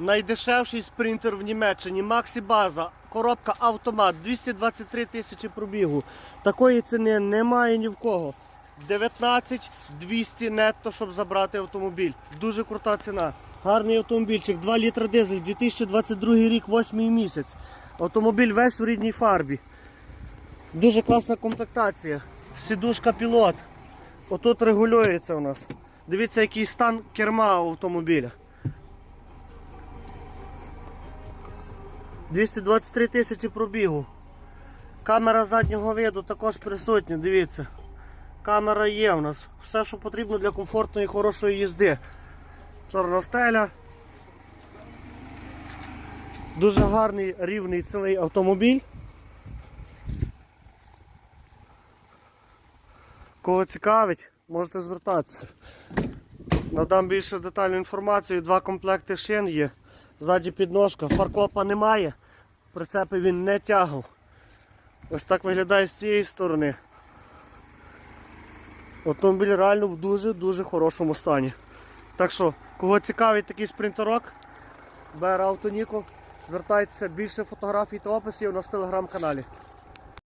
Найдешевший спринтер в Німеччині. Максі База. Коробка автомат. 223 тисячі пробігу. Такої ціни немає ні в кого. 19 200 нетто, щоб забрати автомобіль. Дуже крута ціна. Гарний автомобільчик, 2 літра дизель, 2022 рік, 8 місяць. Автомобіль весь в рідній фарбі. Дуже класна комплектація. Сідушка пілот. Отут регулюється у нас. Дивіться, який стан керма автомобіля. 223 тисячі пробігу. Камера заднього виду також присутня, дивіться. Камера є у нас. Все, що потрібно для комфортної і хорошої їзди. Чорна стеля. Дуже гарний рівний цілий автомобіль. Кого цікавить, можете звертатися. Надам більше детальну інформацію. Два комплекти шин є. Ззаді підножка. Фаркопа немає. Прицепи він не тягав. Ось так виглядає з цієї сторони. Автомобіль реально в дуже-дуже хорошому стані. Так що, кого цікавить такий спринтерок, бере автоніку, звертайтеся більше фотографій та описів у нас в телеграм-каналі.